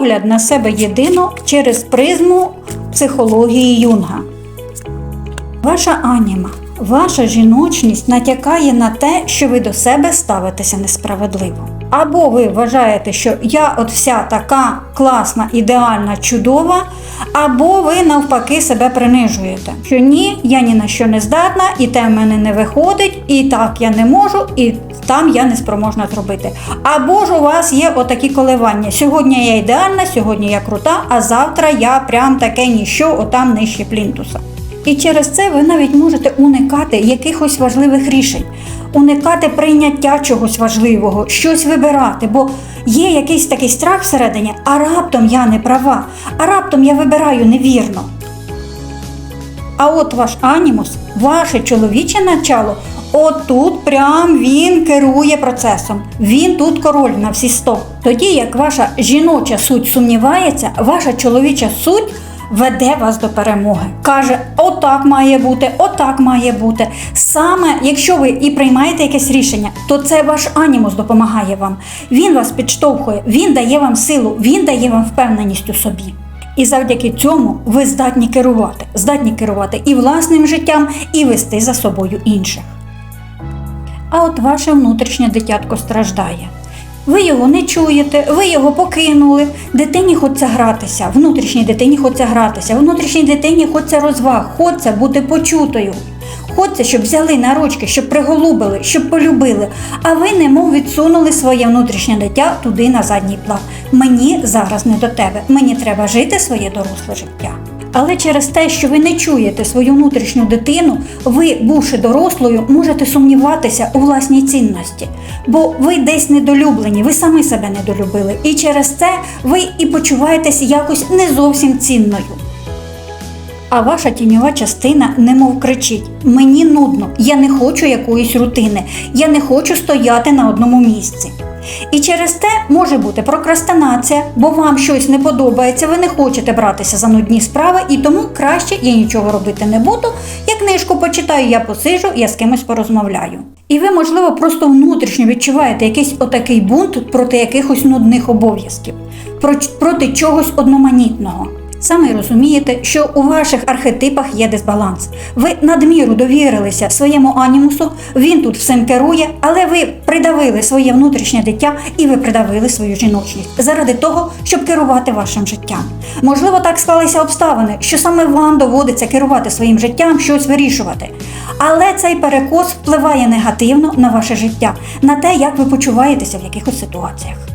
Погляд на себе єдино через призму психології Юнга. Ваша аніма, ваша жіночність натякає на те, що ви до себе ставитеся несправедливо. Або ви вважаєте, що я от вся така класна, ідеальна, чудова, або ви навпаки себе принижуєте. Що ні, я ні на що не здатна, і те в мене не виходить, і так я не можу, і там я не спроможна зробити. Або ж у вас є отакі коливання. Сьогодні я ідеальна, сьогодні я крута, а завтра я прям таке ніщо, отам нижче плінтуса. І через це ви навіть можете уникати якихось важливих рішень, уникати прийняття чогось важливого, щось вибирати, бо є якийсь такий страх всередині, а раптом я не права, а раптом я вибираю невірно. А от ваш анімус, ваше чоловіче начало, отут прям він керує процесом. Він тут король на всі сто. Тоді як ваша жіноча суть сумнівається, ваша чоловіча суть веде вас до перемоги. Каже, отак має бути, отак має бути. Саме якщо ви і приймаєте якесь рішення, то це ваш анімус допомагає вам. Він вас підштовхує, він дає вам силу, він дає вам впевненість у собі. І завдяки цьому ви здатні керувати, здатні керувати і власним життям, і вести за собою інших. А от ваше внутрішнє дитятко страждає. Ви його не чуєте, ви його покинули. Дитині хочеться гратися, внутрішній дитині хочеться гратися, внутрішній дитині хочеться розваг, хочеться бути почутою. Хочеться, щоб взяли на ручки, щоб приголубили, щоб полюбили. А ви немов відсунули своє внутрішнє дитя туди на задній план. Мені зараз не до тебе. Мені треба жити своє доросле життя. Але через те, що ви не чуєте свою внутрішню дитину, ви, бувши дорослою, можете сумніватися у власній цінності, бо ви десь недолюблені, ви самі себе недолюбили, і через це ви і почуваєтесь якось не зовсім цінною. А ваша тіньова частина немов кричить: мені нудно, я не хочу якоїсь рутини, я не хочу стояти на одному місці. І через те може бути прокрастинація, бо вам щось не подобається, ви не хочете братися за нудні справи, і тому краще я нічого робити не буду. Я книжку почитаю, я посижу, я з кимось порозмовляю. І ви, можливо, просто внутрішньо відчуваєте якийсь отакий бунт проти якихось нудних обов'язків, про- проти чогось одноманітного. Саме розумієте, що у ваших архетипах є дисбаланс. Ви надміру довірилися своєму анімусу, він тут всім керує, але ви придавили своє внутрішнє дитя і ви придавили свою жіночність заради того, щоб керувати вашим життям. Можливо, так склалися обставини, що саме вам доводиться керувати своїм життям, щось вирішувати. Але цей перекос впливає негативно на ваше життя, на те, як ви почуваєтеся в якихось ситуаціях.